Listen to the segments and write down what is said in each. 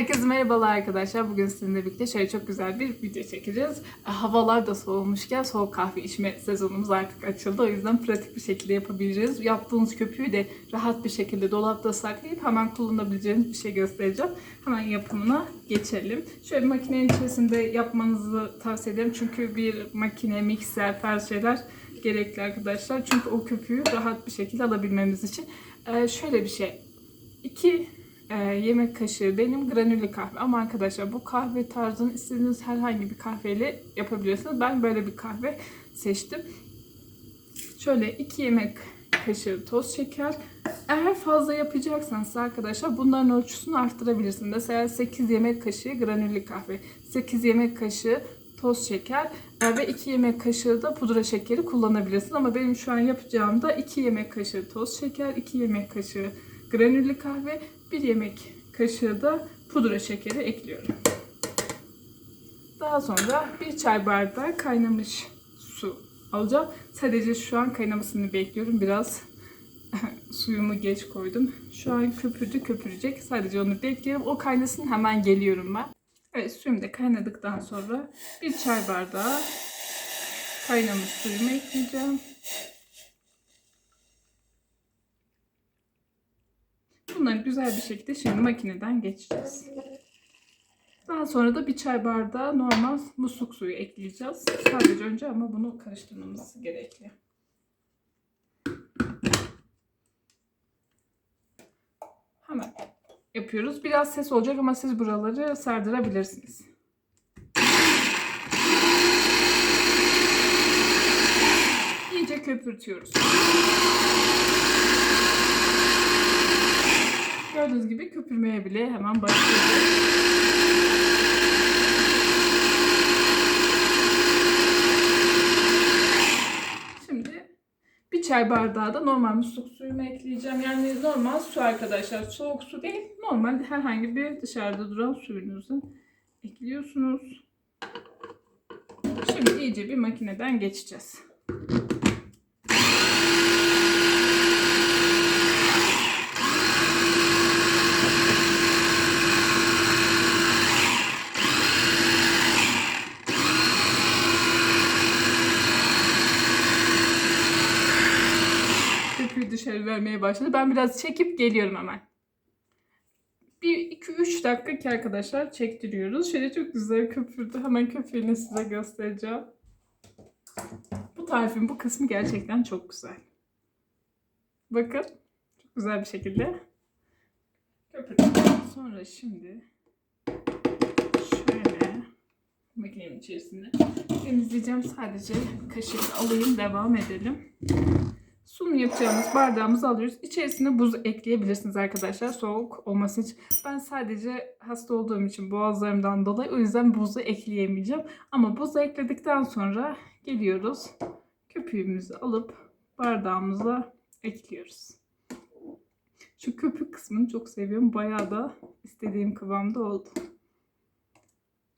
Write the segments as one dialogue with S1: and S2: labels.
S1: Herkese merhabalar arkadaşlar. Bugün sizinle birlikte şöyle çok güzel bir video çekeceğiz. Havalar da soğumuşken soğuk kahve içme sezonumuz artık açıldı. O yüzden pratik bir şekilde yapabileceğiniz, yaptığınız köpüğü de rahat bir şekilde dolapta saklayıp hemen kullanabileceğiniz bir şey göstereceğim. Hemen yapımına geçelim. Şöyle makinenin içerisinde yapmanızı tavsiye ederim. Çünkü bir makine, mikser, tarz şeyler gerekli arkadaşlar. Çünkü o köpüğü rahat bir şekilde alabilmemiz için. Ee, şöyle bir şey. 2 yemek kaşığı benim granüllü kahve. Ama arkadaşlar bu kahve tarzını istediğiniz herhangi bir kahveyle yapabilirsiniz. Ben böyle bir kahve seçtim. Şöyle 2 yemek kaşığı toz şeker. Eğer fazla yapacaksanız arkadaşlar bunların ölçüsünü arttırabilirsiniz. Mesela 8 yemek kaşığı granüllü kahve, 8 yemek kaşığı toz şeker e, ve 2 yemek kaşığı da pudra şekeri kullanabilirsiniz. Ama benim şu an yapacağım da 2 yemek kaşığı toz şeker, 2 yemek kaşığı granüllü kahve, 1 yemek kaşığı da pudra şekeri ekliyorum. Daha sonra bir çay bardağı kaynamış su alacağım. Sadece şu an kaynamasını bekliyorum. Biraz suyumu geç koydum. Şu an köpürdü köpürecek. Sadece onu bekliyorum. O kaynasın hemen geliyorum ben. Evet suyum da kaynadıktan sonra bir çay bardağı kaynamış suyumu ekleyeceğim. Bunları güzel bir şekilde şimdi makineden geçeceğiz. Daha sonra da bir çay bardağı normal musluk suyu ekleyeceğiz. Sadece önce ama bunu karıştırmamız gerekli. Hemen yapıyoruz. Biraz ses olacak ama siz buraları sardırabilirsiniz. İyice köpürtüyoruz. Gördüğünüz gibi köpürmeye bile hemen başlıyor. Çay bardağı da normal musluk suyumu ekleyeceğim. Yani normal su arkadaşlar. Soğuk su değil. Normal herhangi bir dışarıda duran suyunuzu ekliyorsunuz. Şimdi iyice bir makineden geçeceğiz. Köpüğü dışarı vermeye başladı. Ben biraz çekip geliyorum hemen. Bir iki üç dakika ki arkadaşlar çektiriyoruz. Şöyle çok güzel köpürdü. Hemen köpüğünü size göstereceğim. Bu tarifin bu kısmı gerçekten çok güzel. Bakın. Çok güzel bir şekilde köpürdü. Sonra şimdi şöyle makinenin içerisinde temizleyeceğim. Sadece kaşık alayım devam edelim. Sunum yapacağımız bardağımızı alıyoruz. İçerisine buz ekleyebilirsiniz arkadaşlar. Soğuk olması için. Ben sadece hasta olduğum için boğazlarımdan dolayı o yüzden buzu ekleyemeyeceğim. Ama buzu ekledikten sonra geliyoruz. Köpüğümüzü alıp bardağımıza ekliyoruz. Şu köpük kısmını çok seviyorum. Bayağı da istediğim kıvamda oldu.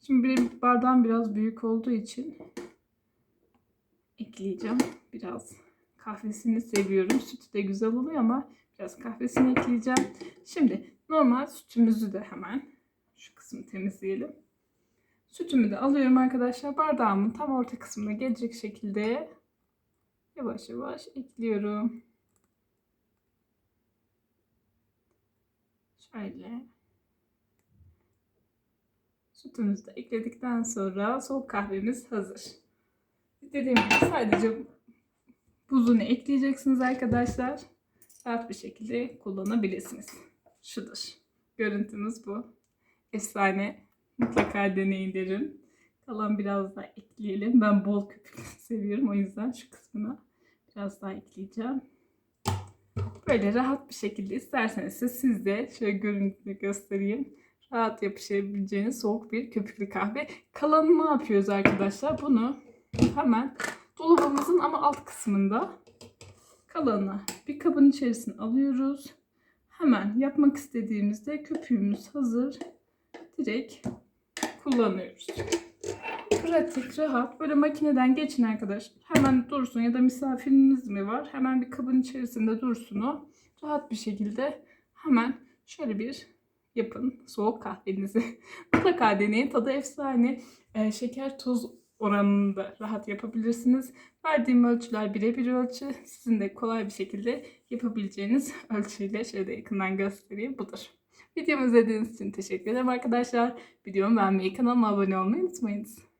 S1: Şimdi benim bardağım biraz büyük olduğu için ekleyeceğim biraz kahvesini seviyorum. Sütü de güzel oluyor ama biraz kahvesini ekleyeceğim. Şimdi normal sütümüzü de hemen şu kısmı temizleyelim. Sütümü de alıyorum arkadaşlar. Bardağımın tam orta kısmına gelecek şekilde yavaş yavaş ekliyorum. Şöyle. Sütümüzü de ekledikten sonra soğuk kahvemiz hazır. Dediğim gibi sadece buzunu ekleyeceksiniz arkadaşlar. Rahat bir şekilde kullanabilirsiniz. Şudur. Görüntümüz bu. Efsane. Mutlaka deneyin derim. Kalan biraz daha ekleyelim. Ben bol köpük seviyorum. O yüzden şu kısmına biraz daha ekleyeceğim. Böyle rahat bir şekilde isterseniz siz de şöyle görüntüde göstereyim. Rahat yapışabileceğiniz soğuk bir köpüklü kahve. Kalanı ne yapıyoruz arkadaşlar? Bunu hemen dolabımızın ama alt kısmında kalanı bir kabın içerisine alıyoruz. Hemen yapmak istediğimizde köpüğümüz hazır. Direkt kullanıyoruz. Pratik, rahat. Böyle makineden geçin arkadaş. Hemen dursun ya da misafiriniz mi var? Hemen bir kabın içerisinde dursun o. Rahat bir şekilde hemen şöyle bir yapın soğuk kahvenizi. Mutlaka deneyin. Tadı efsane. Ee, şeker tuz oranında rahat yapabilirsiniz. Verdiğim ölçüler birebir ölçü. Sizin de kolay bir şekilde yapabileceğiniz ölçüyle şöyle yakından göstereyim. Budur. Videomu izlediğiniz için teşekkür ederim arkadaşlar. Videomu beğenmeyi, kanalıma abone olmayı unutmayınız.